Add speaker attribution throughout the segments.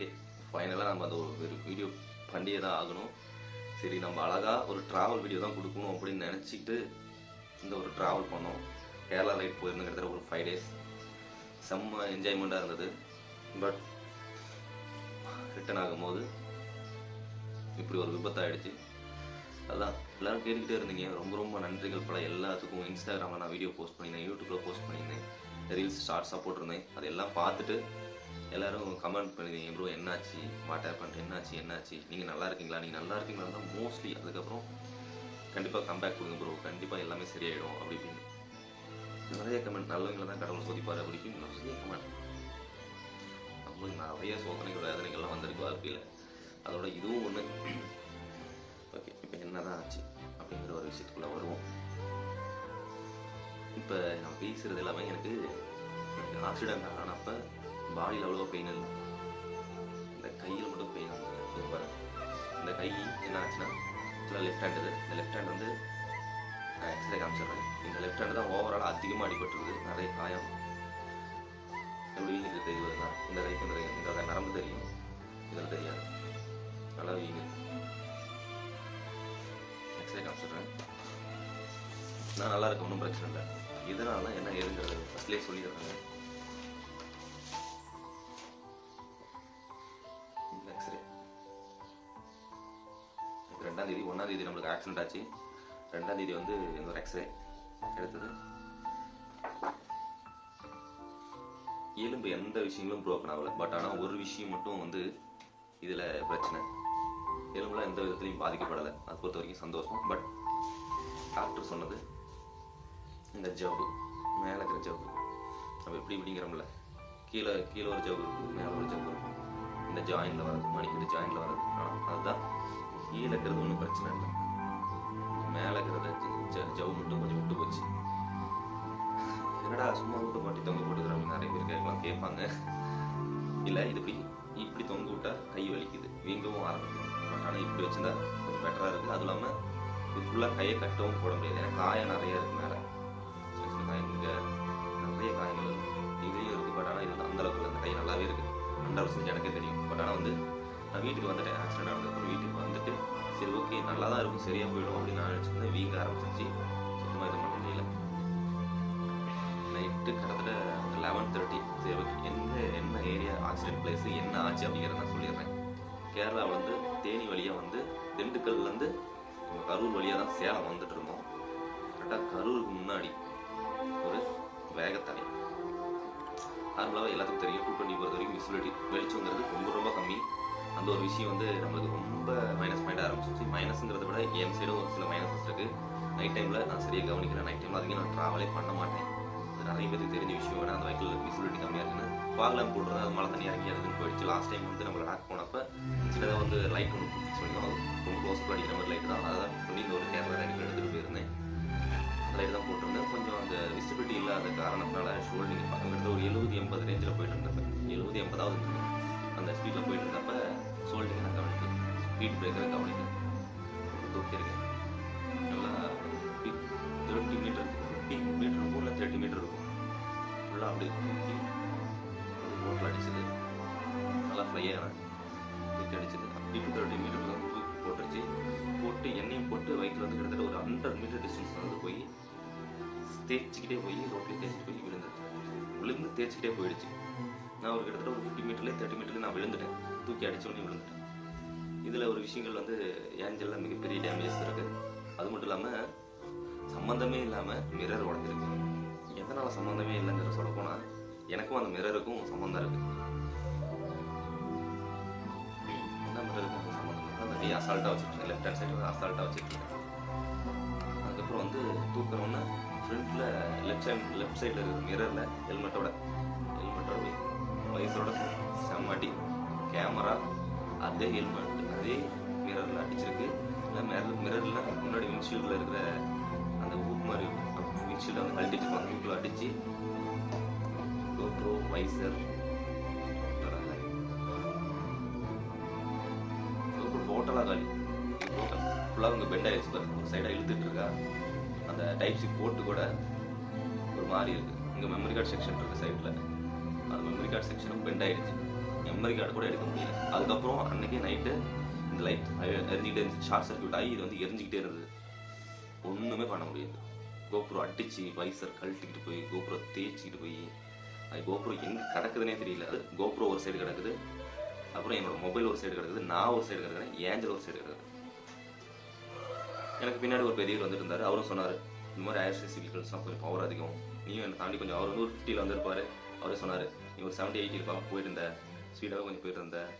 Speaker 1: Okay ஃபைனலாக நம்ம அந்த ஒரு வீடியோ பண்ணியே தான் ஆகணும். சரி நம்ம அழகாக ஒரு ட்ராவல் வீடியோ தான் கொடுக்கணும் அப்படின்னு நினச்சிக்கிட்டு இந்த ஒரு ட்ராவல் பண்ணோம். கேரளா ரைட் போயிருந்தோம் கிட்டத்தட்ட ஒரு ஃபைவ் டேஸ் செம்ம என்ஜாய்மெண்ட்டாக இருந்தது. பட் ரிட்டர்ன் ஆகும்போது இப்படி ஒரு விபத்தாயிடுச்சு. அதான் எல்லோரும் கேட்டுக்கிட்டே இருந்தீங்க. ரொம்ப ரொம்ப நன்றிகள் பல எல்லாத்துக்கும். இன்ஸ்டாகிராமில் நான் வீடியோ போஸ்ட் பண்ணியிருந்தேன் யூடியூப்பில் போஸ்ட் பண்ணியிருந்தேன். ரீல்ஸ் ஷார்ட்ஸாக போட்டிருந்தேன். அதெல்லாம் பார்த்துட்டு எல்லாரும் கமெண்ட் பண்ணிருந்தீங்க ப்ரோ என்னாச்சு? வாட் ஹேப்பன் என்னாச்சு? என்னாச்சு? நீங்கள் நல்லா இருக்கீங்களா? நீங்கள் நல்லா இருக்கீங்களா? தான் மோஸ்ட்லி அதுக்கப்புறம் கண்டிப்பாக கம்பேக் கொடுங்க ப்ரோ கண்டிப்பாக எல்லாமே சரியாயிடும் அப்படி இப்படின்னு. நிறைய கமெண்ட் நல்லவங்களை தான் கடவுள் சோதிப்பார் அப்படி இப்படின்னு நிறைய கமெண்ட் நம்மளுக்கு நிறைய சோதனைகள் வேதனைகள்லாம் வந்திருக்கு வாழ்க்கையில். அதோட இதுவும் ஒன்று ஓகே இப்போ என்ன தான் ஆச்சு அப்படிங்கிற ஒரு விஷயத்துக்குள்ளே வருவோம். இப்போ நான் பேசுகிறது எல்லாமே எனக்கு ஆக்சிடென்ட் ஆனப்போ பாடியில் அவ்வளோ பெயின் இல்லை. இந்த கையில் மட்டும் பெயின் இருந்தது பாருங்க இந்த கை என்ன ஆச்சுன்னா ஆக்சுவலாக லெஃப்ட் ஹேண்டு இந்த லெஃப்ட் ஹேண்ட் வந்து நான் எக்ஸ்ரே காமிச்சிடுறேன். இந்த லெஃப்ட் ஹேண்டு தான் ஓவரால் அதிகமாக அடிபட்டுருது நிறைய காயம் எப்படி வீங்கிட்டு தான் இந்த கைக்கு இந்த இந்த நரம்பு தெரியும். இதில் தெரியாது. நல்லா வீங்க. எக்ஸ்ரே காமிச்சிடுறேன். நான் நல்லா இருக்க ஒன்றும் பிரச்சனை இல்லை. இதனால தான் என்ன ஏதுங்கிறது ஃபஸ்ட்லேயே சொல்லிடுறாங்க ஆக்சிடென்ட் ஆச்சு. ரெண்டாம் தேதி வந்து இந்த ஒரு எக்ஸ்ரே எடுத்தது. எலும்பு எந்த விஷயங்களும் ப்ரோக்கன் ஆகலை. பட் ஆனால் ஒரு விஷயம் மட்டும் வந்து இதில் பிரச்சனை. எலும்புலாம் எந்த விதத்துலையும் பாதிக்கப்படலை. அது பொறுத்த வரைக்கும் சந்தோஷம். பட் டாக்டர் சொன்னது இந்த ஜவ்வு மேலே இருக்கிற ஜவ்வு நம்ம எப்படி இப்படிங்கிறோம்ல கீழே கீழே ஒரு ஜவ்வு இருக்குது மேலே ஒரு ஜவ்வு இருக்கும் இந்த ஜாயினில் வர்றது மணிக்கிட்டு ஜாயினில் வர்றது. ஆனால் அதுதான். கீழே இருக்கிறது ஒன்றும் பிரச்சனை இல்லை. மேலே இருக்கிறத ஜவு மட்டும் கொஞ்சம் விட்டு போச்சு. என்னடா சும்மா விட்டு மாட்டி தொங்க போட்டுக்கிறாங்க நிறைய பேர் கேட்கலாம் கேட்பாங்க. இல்லை இது இப்படி இப்படி தொங்க விட்டா கை வலிக்குது. வீங்கவும் ஆரம்பிக்கும். பட் ஆனால் இப்படி வச்சுருந்தா கொஞ்சம் பெட்டராக இருக்குது அதுவும் இல்லாமல் இது ஃபுல்லாக கையை கட்டவும் போட முடியாது. ஏன்னா காயம் நிறைய இருக்கு மேலே. சின்ன சின்ன காயம் இங்கே நிறைய காயங்கள் இதுலேயும் இருக்குது பட் ஆனால் இது அந்த அளவுக்கு இல்லை. அந்த கை நல்லாவே இருக்குது ஹண்ட்ரட் பர்சன்ட் எனக்கே தெரியும். பட் ஆனால் வந்து நான் வீட்டுக்கு வந்துட்டேன். ஆக்சிடென்ட் ஆனதுக்கப்புறம் வீட்டுக்கு வந்துட்டு சரி ஓகே நல்லா தான் இருக்கும். சரியாக போயிடும் அப்படின்னு நான் நினச்சிருந்தேன் வீங்க ஆரம்பிச்சிருச்சு. சுத்தமாக இது பண்ண முடியல. நைட்டு கிட்டத்தட்ட லெவன் தேர்ட்டி சரி ஓகே. எந்த என்ன ஏரியா ஆக்சிடென்ட் பிளேஸ் என்ன ஆச்சு அப்படிங்கிறத நான் சொல்லிடுறேன். கேரளா வந்து தேனி வழியாக வந்து திண்டுக்கல்லேருந்து நம்ம கரூர் வழியாக தான் சேலம் வந்துட்டு இருந்தோம். கரெக்டாக கரூருக்கு முன்னாடி ஒரு வேகத்தடை நார்மலாக எல்லாத்துக்கும் தெரியும். டூ டுவெண்ட்டி பொறுத்த வரைக்கும் விசிபிலிட்டி வெளிச்சங்கிறது ரொம்ப ரொம்ப கம்மி. அந்த ஒரு விஷயம் வந்து நம்மளுக்கு ரொம்ப மைனஸ் பாயிண்ட் ஆரம்பிச்சிச்சு மைனஸ்ங்கிறத விட என் சைடும் ஒரு சில மைனஸஸ் இருக்கு. நைட் டைமில் நான் சரியாக கவனிக்கிறேன் நைட் டைமில் அதிகம் நான் ட்ராவலே பண்ண மாட்டேன். அது நிறைய பேருக்கு தெரிஞ்ச விஷயம். வேணா அந்த வெஹிக்கிள் விசிபிலிட்டி கம்மியாக இருக்குன்னு ஃபாக்லாம் போடுறது அது மழை தண்ணி இறங்கி அதுன்னு போயிடுச்சு. லாஸ்ட் டைம் வந்து நம்ம லாக் போனப்போ சின்னதாக வந்து லைட் ஒன்று ஃபிக்ஸ் ரொம்ப க்ளோஸ் அடிக்கிற மாதிரி லைட் தான். அதை தான் பண்ணி இந்த ஒரு கேமரா ரைடிங் எடுத்துகிட்டு போயிருந்தேன். லைட் தான் போட்டிருந்தேன். கொஞ்சம் அந்த விசிபிலிட்டி இல்லாத காரணத்தினால ஷோல்டிங் பக்கங்கிறது ஒரு எழுபது எண்பது ரேஞ்சில் போயிட்டு இருந்தப்ப எழுபது எண்பதாவது அந்த ஸ்பீடில் போயிட்டு இருந்தப்ப ஷோல்டிங் நான் கவனிக்கல. ஸ்பீட் பிரேக்கரை கவனிக்கல. தூக்கியிருக்கேன். நல்லா தேர்ட்டி மீட்டர் ஃபிஃப்டி மீட்டர் இருக்கும் இல்லை தேர்ட்டி மீட்டர் இருக்கும். ஃபுல்லாக அப்படியே தூக்கி ரோட்டில் அடிச்சது நல்லா ஃப்ளை ஆனேன் தூக்கி அடிச்சது ஃபிஃப்டி தேர்ட்டி மீட்டர் தூக்கி போட்டுருச்சு. போட்டு எண்ணெயும் போட்டு வயிற்றில் வந்து கிட்டத்தட்ட ஒரு ஹண்ட்ரட் மீட்டர் டிஸ்டன்ஸ் வந்து போய் தேய்ச்சிக்கிட்டே போய் ரோட்டில் தேய்ச்சிட்டு போய் விழுந்தேன். விழுந்து தேய்ச்சிக்கிட்டே போயிடுச்சு. நான் ஒரு கிட்டத்தட்ட ஒரு ஃபிஃப்டி மீட்டர்லேயே தேர்ட்டி மீட்டர்லேயே நான் விழுந்துட்டேன். தூக்கி அடிச்சோடனே விழுந்துட்டேன். இதில் ஒரு விஷயங்கள் வந்து ஏஞ்சலில் மிகப்பெரிய டேமேஜ் இருக்குது அது மட்டும் இல்லாமல் சம்மந்தமே இல்லாமல் மிரர் உடஞ்சிருக்கு. எதனால் சம்மந்தமே இல்லைங்கிற சொல்ல போனால் எனக்கும் அந்த மிரருக்கும் சம்மந்தம் இருக்குது என்ன மிரருக்கும் சம்மந்தம் நிறைய அசால்ட்டாக வச்சுருக்கேன். லெஃப்ட் ஹேண்ட் சைடு அசால்ட்டாக வச்சுருக்கேன். அதுக்கப்புறம் வந்து தூக்குறோன்னா ஃப்ரண்ட்டில் லெஃப்ட் சைட் லெஃப்ட் சைடில் இருக்கிற மிரரில் ஹெல்மெட்டோட ஹெல்மெட்டோட வயசோட செம்மடி. கேமரா அதே ஹெல்மெட் அதே மிரரில் அடிச்சிருக்கு. இல்லை மிரர் மிரரில் முன்னாடி விண்ட்ஷீல்டில் இருக்கிற அந்த ஊப் மாதிரி விண்ட்ஷீல்டை வந்து கழட்டி வச்சிருப்பாங்க வீட்டில் அடித்து கோப்ரோ வைசர் போட்டலாக காலி. போட்டல் ஃபுல்லாக உங்கள் பெண்ட் ஆயிடுச்சு பாருங்க. ஒரு சைடாக இழுத்துட்டு இருக்கா. அந்த டைப் சி போட்டு கூட ஒரு மாதிரி இருக்குது இங்கே மெமரி கார்டு செக்ஷன் இருக்குது சைடில் அந்த மெமரி கார்டு செக்ஷனும் பெண்ட் ஆயிடுச்சு மெமரி கார்டு கூட எடுக்க முடியல. அதுக்கப்புறம் அன்றைக்கே நைட்டு இந்த லைட் எரிஞ்சிக்கிட்டே இருந்துச்சு. ஷார்ட் சர்க்கியூட் ஆகி இது வந்து எரிஞ்சிக்கிட்டே இருந்தது. ஒன்றுமே பண்ண முடியாது கோபுரம் அடிச்சு வைசர் கழட்டிக்கிட்டு போய் கோபுரம் தேய்ச்சிக்கிட்டு போய் அது கோபுரம் எங்கே கிடக்குதுன்னே தெரியல. அது கோபுரம் ஒரு சைடு கிடக்குது. அப்புறம் என்னோட மொபைல் ஒரு சைடு கிடக்குது. நான் ஒரு சைடு கிடக்குறேன். ஏஞ்சல் ஒரு சைடு கிடக்குது. எனக்கு பின்னாடி ஒரு பெரியவர் வந்துட்டு இருந்தார். அவரும் சொன்னார் இந்த மாதிரி ஐஆர்சிசி சிக்கல்ஸ்லாம் கொஞ்சம் பவர் அதிகம். நீயும் என்னை தாண்டி கொஞ்சம் அவர் வந்து ஒரு ஃபிஃப்டியில் வந்திருப்பார். அவரே சொன்னார் நீ ஒரு செவன்ட்டி எயிட்டி இருப்பா போயிட்டு ஸ்பீடாக கொஞ்சம் போயிட்டு இருந்தேன்.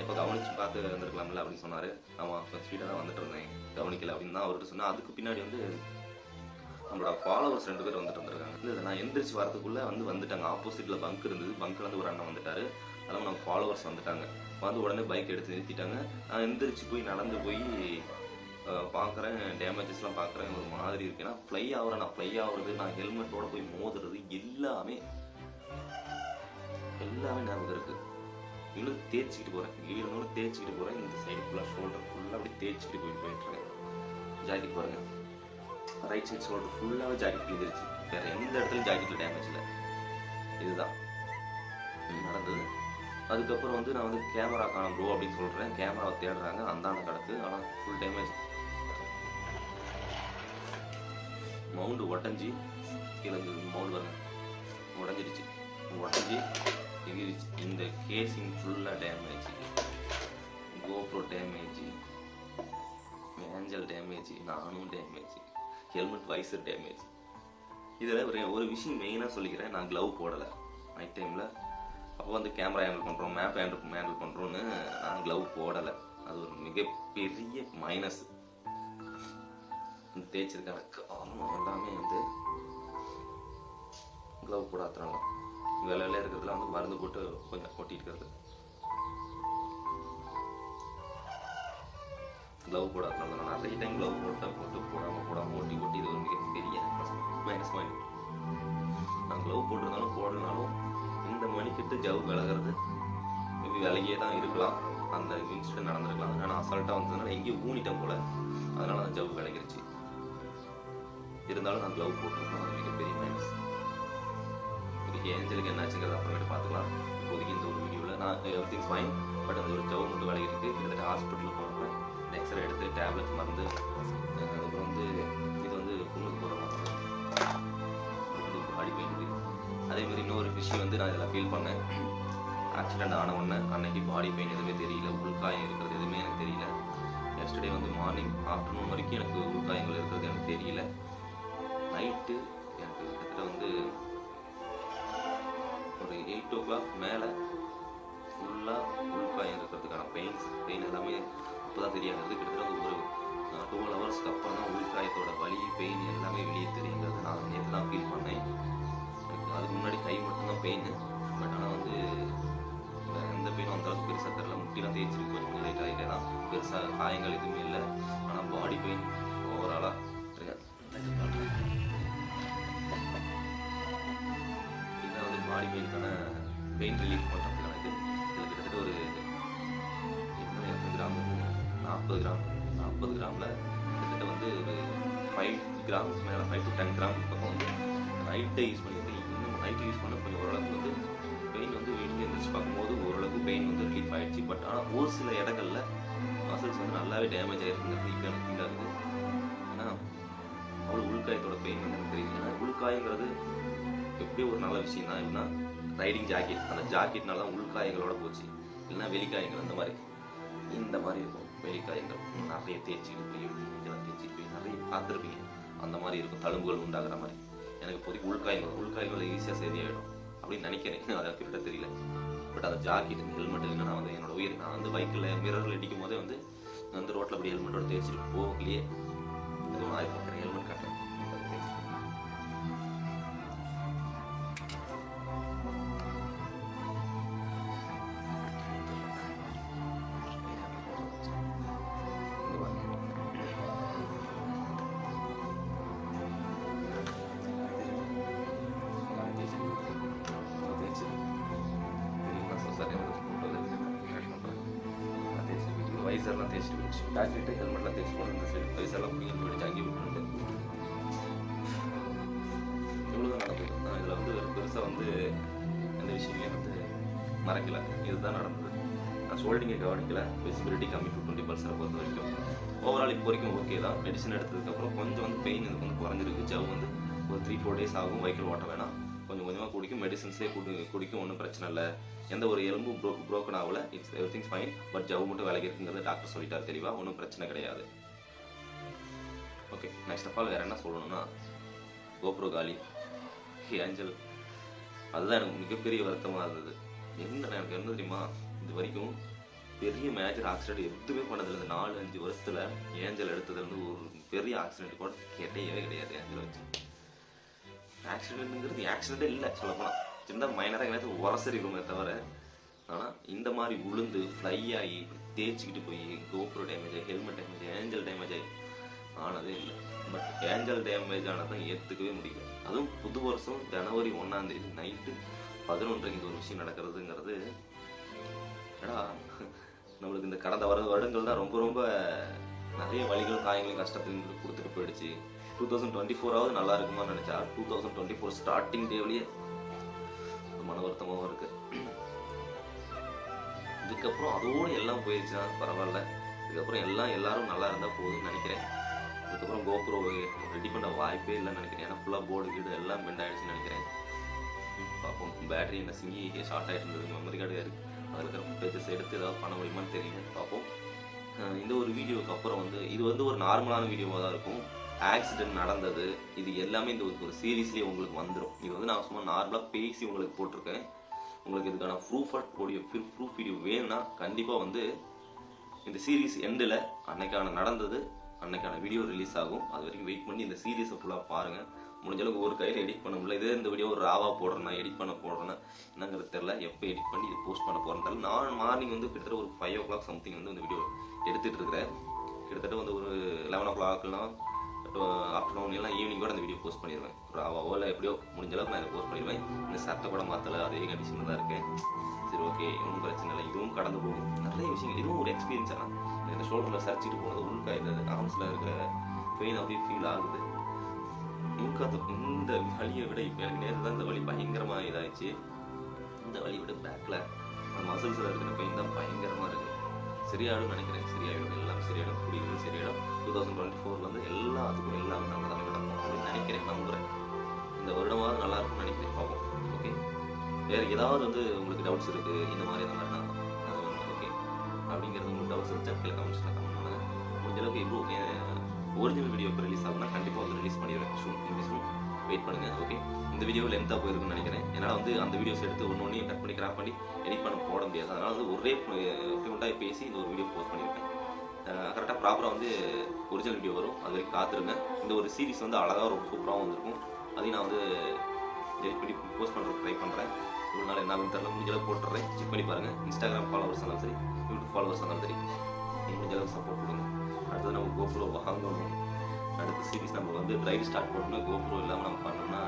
Speaker 1: எப்போ கவனிச்சு பார்த்து வந்திருக்கலாம்ல அப்படின்னு சொன்னார். ஆமாம் கொஞ்சம் ஸ்பீடாக தான் வந்துட்டு இருந்தேன். கவனிக்கல அப்படின்னு தான் அவர்கிட்ட சொன்னேன். அதுக்கு பின்னாடி வந்து நம்மளோட ஃபாலோவர்ஸ் ரெண்டு பேர் வந்துட்டு இருந்திருக்காங்க. இல்லை நான் எந்திரிச்சு வரதுக்குள்ளே வந்து வந்துட்டாங்க. ஆப்போசிட்டில் பங்க் இருந்தது. பங்க்கில் வந்து ஒரு அண்ணன் வந்துட்டார். அதெல்லாம் நம்ம ஃபாலோவர்ஸ் வந்துட்டாங்க. வந்து உடனே பைக் எடுத்து நிறுத்திட்டாங்க. நான் எந்திரிச்சு போய் நடந்து போய் பார்க்குறேன் டேமேஜஸ்லாம் பார்க்குறேன் ஒரு மாதிரி இருக்கு. ஏன்னா ஃப்ளை ஆகுறேன். நான் ஃப்ளை ஆகுறது நான் ஹெல்மெட்டோட போய் மோதுறது எல்லாமே எல்லாமே ஞாபகம் இருக்குது இவ்வளோ தேய்ச்சிக்கிட்டு போகிறேன் வீடு தேய்ச்சிக்கிட்டு போகிறேன் இந்த சைடு ஃபுல்லாக ஷோல்டர் ஃபுல்லாக அப்படி தேய்ச்சிக்கிட்டு போயிட்டு போயிட்டுருக்கேன் ஜாக்கெட் பாருங்க. ரைட் சைட் ஷோல்டர் ஃபுல்லாகவே ஜாக்கெட் கிழிஞ்சிருச்சு. வேறு எந்த இடத்துலையும் ஜாக்கெட்டில் டேமேஜ் இல்லை. இதுதான். நடந்தது. அதுக்கப்புறம் வந்து நான் வந்து கேமரா காணும் ப்ரோ அப்படின்னு சொல்கிறேன் கேமராவை தேடுறாங்க. அந்தாண்ட கிடக்கு ஆனால் ஃபுல் டேமேஜ் மவுண்டு உடஞ்சி. கீழே மவுண்டு வருங்க உடஞ்சிருச்சு. உடஞ்சி. எகிரிச்சு இந்த கேசிங் ஃபுல்லாக damage GoPro damage angel damage நானும் டேமேஜ் ஹெல்மெட் வைசர் டேமேஜ் இதில் ஒரு ஒரு விஷயம் மெயினாக சொல்லிக்கிறேன். நான் க்ளவ் போடலை. நைட் டைமில் அப்போ வந்து கேமரா ஹேண்டில் பண்ணுறோம் மேப் ஹேண்டில் ஹேண்டில் பண்ணுறோன்னு நான் க்ளவ் போடலை. அது ஒரு மிகப்பெரிய மைனஸ் தேய்ச்சிருக்கான. காரணம் எல்லாமே வந்து க்ளவ் போடாத்துறாங்க வெள்ளை வெள்ளையா இருக்கிறதுல வந்து மருந்து போட்டு கொஞ்சம் கொட்டிட்டு இருக்கிறது. க்ளவ் போடாதனால நான் நிறைய டைம் க்ளவ் போட்டு போட்டு போடாமல் போடாமல் ஒட்டி ஒட்டி இது ஒரு மிகப்பெரிய மைனஸ் பாயிண்ட் நான் க்ளவ் போட்டிருந்தாலும் போடலனாலும் இந்த மணிக்கிட்டு ஜவ் விலகிறது. மேபி விலகியே தான் இருக்கலாம். அந்த இன்சிடென்ட் நடந்திருக்கலாம். நான் அசால்ட்டாக வந்ததுனால எங்கேயும் ஊனிட்டேன் போல. அதனால அந்த ஜவ் விலகிருச்சு. இருந்தாலும் நான் க்ளவ் போட்டிருந்தேன். அது மிகப்பெரிய மைனஸ் இதுக்கு ஏஞ்சலுக்கு என்னாச்சுங்கிறத அப்புறமேட்டு பார்த்துக்கலாம். இப்போதைக்கு இந்த ஒரு வீடியோவில் நான் எவ்ரி திங்ஸ் ஃபைன் பட் அந்த ஒரு ஜவு மட்டும் விலகி இருக்குது கிட்டத்தட்ட ஹாஸ்பிட்டலுக்கு போகிறேன் எக்ஸ்ரே எடுத்து டேப்லெட் மருந்து அதுக்கப்புறம் வந்து இது வந்து பொண்ணுக்கு போகிற மருந்து வந்து பாடி பெயின் அதே மாதிரி இன்னொரு விஷயம் வந்து நான் இதில் ஃபீல் பண்ணேன். ஆக்சிடென்ட் ஆன உடனே அன்னைக்கு பாடி பெயின் எதுவுமே தெரியல. உள்காயம் இருக்கிறது எதுவுமே எனக்கு தெரியல. எஸ்டர்டே வந்து மார்னிங் ஆஃப்டர்நூன் வரைக்கும் எனக்கு உள்காயங்கள் இருக்கிறது எனக்கு தெரியல. நைட்டு எனக்கு கிட்டத்தட்ட வந்து ஒரு எயிட் ஓ கிளாக் மேலே ஃபுல்லாக உள்காயம் இருக்கிறதுக்கான பெயின்ஸ் பெயின் எல்லாமே அப்போ தான் தெரிய கிட்டத்தட்ட ஒரு டுவெல் ஹவர்ஸ்க்கு அப்புறம் தான் உள்காயத்தோட வலி பெயின் எல்லாமே வெளியே தெரியுங்கிறது நான் நேற்று தான் ஃபீல் பண்ணேன். எனக்கு அதுக்கு முன்னாடி கை மட்டும்தான் பெயின் பட் ஆனால் வந்து எந்த பெயினும் அந்த அளவுக்கு பெருசாக தெரில முட்டிலாம் தேய்ச்சிருக்கு கொஞ்சம் கொஞ்சம் லைட் ஆகிட்டே தான். பெருசாக காயங்கள் எதுவுமே இல்லை. ஆனால் பாடி பெயின் ஓவராலாக மாதிரி பெயினுக்கான பெயின் ரிலீஃப் பண்ணுறதுக்கான இது. இதில் கிட்டத்தட்ட ஒரு எத்தனை எத்தனை கிராம் நாற்பது கிராம். நாற்பது கிராமில் கிட்டத்தட்ட வந்து ஒரு ஃபைவ் கிராம் மேலே ஃபைவ் டு டென் கிராம் பக்கம் வந்து நைட்டை யூஸ் பண்ணி இன்னும் நைட்டு யூஸ் பண்ண கொஞ்சம் ஓரளவுக்கு வந்து பெயின் வந்து வெளியே எழுந்திரிச்சு பார்க்கும்போது ஓரளவுக்கு பெயின் வந்து ரிலீஃப் ஆகிடுச்சு பட் ஆனால் ஒரு சில இடங்கள்ல மசில்ஸ் வந்து நல்லாவே டேமேஜ் ஆகிருக்குங்கிறது இப்போ எனக்கு ஃபீல் ஆகுது. ஏன்னா அவ்வளோ உள்காயத்தோட பெயின் வந்து எனக்கு தெரியுது. ஏன்னா உள்காயங்கிறது எப்படி ஒரு நல்ல விஷயம் தான் எப்படின்னா ரைடிங் ஜாக்கெட் அந்த ஜாக்கெட்னால தான் உள்காயங்களோட போச்சு. இல்லைன்னா வெளிக்காயங்கள் அந்த மாதிரி. இந்த மாதிரி இருக்கும். வெளிக்காயங்கள். நிறைய தேய்ச்சிட்டு போய் இதெல்லாம் தேய்ச்சிட்டு போய் நிறைய பார்த்துருப்பீங்க. அந்த மாதிரி இருக்கும். தழும்புகள் உண்டாகிற மாதிரி. எனக்கு இப்போதைக்கு உள்காயங்கள் உள்காயங்கள் ஈஸியாக சரியாயிடும் அப்படின்னு நினைக்கிறேன். அதை கிட்ட தெரியல. பட் அந்த ஜாக்கெட் ஹெல்மெட் இல்லைன்னா நான் வந்து என்னோட உயிர் நான் வந்து பைக்கில் மிரரில் அடிக்கும் போதே வந்து வந்து ரோட்டில் அப்படி ஹெல்மெட்டோட தேய்ச்சிட்டு போகலையே. இதுவும் ஆயிருக்கும் வைசர்லாம் தேய்ச்சிட்டு போயிடுச்சு ஜாக்கெட்டு ஹெல்மெட்லாம் தேய்ச்சி போட்டு இந்த சைடு வைசர்லாம் பிடிங்கி போயிடுச்சு அங்கேயே விட்டுட்டு. இவ்வளோ நடந்தது. நான் இதில் வந்து பெருசாக வந்து எந்த விஷயமே வந்து மறைக்கல. இதுதான் நடந்தது. நான் ஷோல்டிங்கை கவனிக்கல. விசிபிலிட்டி கம்மி டூ டுவெண்ட்டி பர்சன்ட் பொறுத்த வரைக்கும். ஓவரால் இப்போ வரைக்கும் ஓகே தான். மெடிசன் எடுத்ததுக்கப்புறம் கொஞ்சம் வந்து பெயின் இது வந்து குறைஞ்சிருக்கு ஜவ் வந்து ஒரு த்ரீ ஃபோர் டேஸ் ஆகும். வைக்கல் ஓட்ட வேணாம். கொஞ்சம் கொஞ்சமாக குடிக்கும் மெடிசன்ஸே குடி குடிக்கும் ஒன்றும் பிரச்சனை இல்லை. எந்த ஒரு எலும்பும் ப்ரோ ப்ரோக்கன் ஆகலை it's every things fine but jaw மட்டும் வேலைக்கு இருக்குங்கிறது டாக்டர் சொல்லிட்டார் தெளிவாக ஒன்றும் பிரச்சனை கிடையாது. ஓகே நெக்ஸ்ட் ஆஃப் ஆல் வேறு என்ன சொல்லணும்னா கோப்ரோ காலி. ஏஞ்சல் அதுதான் எனக்கு மிகப்பெரிய வருத்தமாக இருந்தது. என்ன எனக்கு என்ன தெரியுமா? இது வரைக்கும் பெரிய மேஜர் ஆக்சிடென்ட் எதுவுமே பண்ணதில்லை. இந்த நாலு அஞ்சு வருஷத்தில் ஏஞ்சல் எடுத்ததுலேருந்து ஒரு பெரிய ஆக்சிடென்ட் கூட கேட்டையவே கிடையாது ஏஞ்சல் வச்சு. ஆக்சிடென்ட்ங்கிறது ஆக்சிடென்ட்டே இல்லை சொல்லப்போனால் சின்ன மைனராக எங்கேயாவது உரசரிக்குமே தவிர ஆனால் இந்த மாதிரி உளுந்து ஃப்ளை ஆகி தேய்ச்சிக்கிட்டு போய் கோப்ரோ டேமேஜ் ஆகி ஹெல்மெட் டேமேஜ் ஆகி ஏஞ்சல் டேமேஜ் ஆகி ஆனதே இல்லை. பட் ஏஞ்சல் டேமேஜ் ஆனதான் ஏற்றுக்கவே முடியல. அதுவும் புது வருஷம் ஜனவரி ஒன்றாந்தேதி நைட்டு பதினொன்றைக்கு இந்த ஒரு விஷயம் நடக்கிறதுங்கிறது ஏடா நம்மளுக்கு இந்த கடந்த வர வருடங்கள் தான் ரொம்ப ரொம்ப நிறைய வழிகள் காயங்களும் கஷ்டத்தையும் கொடுத்துட்டு போயிடுச்சு. டூ தௌசண்ட் டுவெண்ட்டி ஃபோராவது நல்லா இருக்குமா நினச்சா two thousand twenty four starting டேவிலேயே மன வருத்தமாகவும் இருக்கு. இதுக்கப்புறம் அதோடு எல்லாம் போயிடுச்சுன்னா பரவாயில்ல. இதுக்கப்புறம் எல்லாம் எல்லாரும் நல்லா இருந்தால் போதும்னு நினைக்கிறேன். அதுக்கப்புறம் கோப்ரோ ரெடி பண்ண வாய்ப்பே இல்லைன்னு நினைக்கிறேன். ஏன்னா ஃபுல்லாக போர்டு கீடு எல்லாம் பெண்ட் நினைக்கிறேன். பார்ப்போம். பேட்டரி என்ன சிங்கி ஷார்ட் ஆகிட்டு இருந்தது. மெமரி கார்டு இருக்குது அதில் இருக்கிற ஃபுட்டேஜஸ் எடுத்து ஏதாவது பண்ண முடியுமான்னு தெரியல. பார்ப்போம். இந்த ஒரு வீடியோவுக்கு அப்புறம் வந்து இது வந்து ஒரு நார்மலான வீடியோவாக தான் இருக்கும். ஆக்சிடென்ட் நடந்தது இது எல்லாமே இந்த ஒரு- சீரீஸ்லேயே உங்களுக்கு வந்துடும் இது வந்து நான் சும்மா நார்மலாக பேசி உங்களுக்கு போட்டிருக்கேன். உங்களுக்கு இதுக்கான ப்ரூஃப் ஆடியோ ப்ரூஃப் வீடியோ வேணும்னா கண்டிப்பாக வந்து இந்த சீரீஸ் எண்டில் அன்னைக்கான நடந்தது அன்னைக்கான வீடியோ ரிலீஸ் ஆகும். அது வரைக்கும் வெயிட் பண்ணி இந்த சீரீஸை ஃபுல்லாக பாருங்கள் முடிஞ்ச அளவுக்கு ஒரு கையில் எடிட் பண்ண முடியல. இதே இந்த வீடியோ ஒரு ராவாக போடுறேன்னா எடிட் பண்ண போடுறேன்னா என்னங்கிறது தெரில எப்போ எடிட் பண்ணி இது போஸ்ட் பண்ண போகிறேன்னு நான் மார்னிங் வந்து கிட்டத்தட்ட ஒரு ஃபைவ் ஓ கிளாக் சம்திங் வந்து இந்த வீடியோ எடுத்துகிட்டு இருக்கிறேன். கிட்டத்தட்ட வந்து ஒரு லெவன் ஓ கிளாக்லாம் ஆஃப்டர்நூன் எல்லாம் ஈவினிங் கூட அந்த வீடியோ போஸ்ட் பண்ணிடுவேன் ராவாவோ இல்லை எப்படியோ முடிஞ்ச அளவுக்கு நான் போஸ்ட் பண்ணிடுவேன். இந்த சட்டை கூட மாற்றலை அதே கண்டிஷனில் தான் இருக்கேன். சரி ஓகே ஒன்றும் பிரச்சனை இல்லை. இதுவும் கடந்து போகும். நிறைய விஷயங்கள் இதுவும் ஒரு எக்ஸ்பீரியன்ஸ் ஆனால் இந்த ஷோல்டரில் சரிச்சிட்டு போனது உள்கா இந்த ஆர்ம்ஸில் இருக்கிற பெயின் அப்படியே ஃபீல் ஆகுது. முன்காத்து இந்த வழியை விட இப்போ எனக்கு நேரில் தான் இந்த வழி பயங்கரமாக இதாகிடுச்சு இந்த வழி விட பேக்கில் மசில்ஸில் இருக்கிற பெயின் தான் பயங்கரமாக இருக்குது சரியாயிடும் நினைக்கிறேன். சரியாயிடும் எல்லாம் சரியாயிடும். குடிக்கிறது சரியாயிடும். டூ தௌசண்ட் டுவெண்ட்டி ஃபோரில் வந்து அதுக்கும் எல்லாமே நல்லதான தான் நடக்கும் அப்படின்னு நினைக்கிறேன் நம்புகிறேன் இந்த வருடமாவது நல்லா இருக்கும்னு நினைக்கிறேன் பார்ப்போம். ஓகே வேறு ஏதாவது வந்து உங்களுக்கு டவுட்ஸ் இருக்குது இந்த மாதிரி அந்த மாதிரி நான் ஓகே அப்படிங்கிறது உங்களுக்கு டவுட்ஸ் இருந்துச்சா கீழே கமெண்ட்ஸில் கமெண்ட் பண்ணுங்கள் முடிஞ்ச அளவுக்கு இப்போ ஒரிஜினல் வீடியோ இப்போ ரிலீஸ் ஆகுனா கண்டிப்பாக வந்து ரிலீஸ் பண்ணிடுவேன் ஷூட் பண்ணி வெயிட் பண்ணுங்கள் ஓகே இந்த வீடியோ லென்த்தாக போயிருக்குன்னு நினைக்கிறேன். என்னால் வந்து அந்த வீடியோஸ் எடுத்து ஒன்று ஒன்றையும் கட் பண்ணி கிராப் பண்ணி எடிட் பண்ண போட முடியாது. அதனால் வந்து ஒரே ஃபியூண்டாக பேசி இந்த ஒரு வீடியோ போஸ்ட் பண்ணியிருக்கேன் கரெக்டாக ப்ராப்பராக வந்து ஒரிஜினல் வீடியோ வரும். அது வரைக்கும் காத்திருங்க. இந்த ஒரு சீரிஸ் வந்து அழகாக ரொம்ப சூப்பராகவும் வந்திருக்கும். அதையும் நான் வந்து டெலிட் பண்ணி போஸ்ட் பண்ணுறதுக்கு ட்ரை பண்ணுறேன் ஒரு நாள் என்ன தெரில முடிஞ்ச அளவு போட்டுறேன். செக் பண்ணி பாருங்கள் இன்ஸ்டாகிராம் ஃபாலோவர்ஸ் இருந்தாலும் சரி யூடியூப் ஃபாலோவர்ஸ் இருந்தாலும் சரி நீங்க முடிஞ்ச சப்போர்ட் கொடுங்க. அடுத்தது நம்ம கோப்ரோ வாங்கணும். அடுத்த சீரிஸ் நம்ம வந்து ட்ரைவ் ஸ்டார்ட் பண்ணணும் கோப்ரோ இல்லாமல் நம்ம பண்ணோம்னா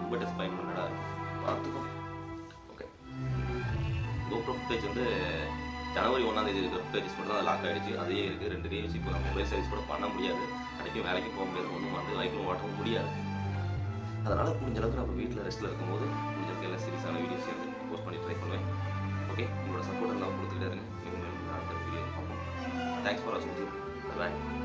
Speaker 1: ரொம்ப டிஸ்பாயின்மெண்டடாக இருக்கும் பார்த்துக்கோ. ஓகே கோப்ரோ ஃபுட்டேஜ் வந்து ஜனவரி ஒன்றாம் தேதி இருக்கிற ஃபுட்டேஜஸ் மட்டும் தான் லாக் ஆகிடுச்சு அதே இருக்குது ரெண்டு டேஸ் இப்போ நம்ம மொபைல் சர்வீஸ் கூட பண்ண முடியாது. கடைக்கும் வேலைக்கு போக முடியாது ஒன்றும் வந்து லைஃப்பில் ஓட்டவும் முடியாது. அதனால் முடிஞ்ச அளவுக்கு நம்ம வீட்டில் ரெஸ்ட்டில் இருக்கும்போது முடிஞ்ச அளவுக்கு எல்லா சீரியஸான வீடியோஸ் வந்து போஸ்ட் பண்ணி ட்ரை பண்ணுவேன். ஓகே உங்களோட சப்போர்ட் எல்லாம் கொடுத்துக்கிட்டே இருங்க. மீண்டும் வீடியோ பார்ப்போம். தேங்க்ஸ் ஃபார் வாட்சிங் பாய்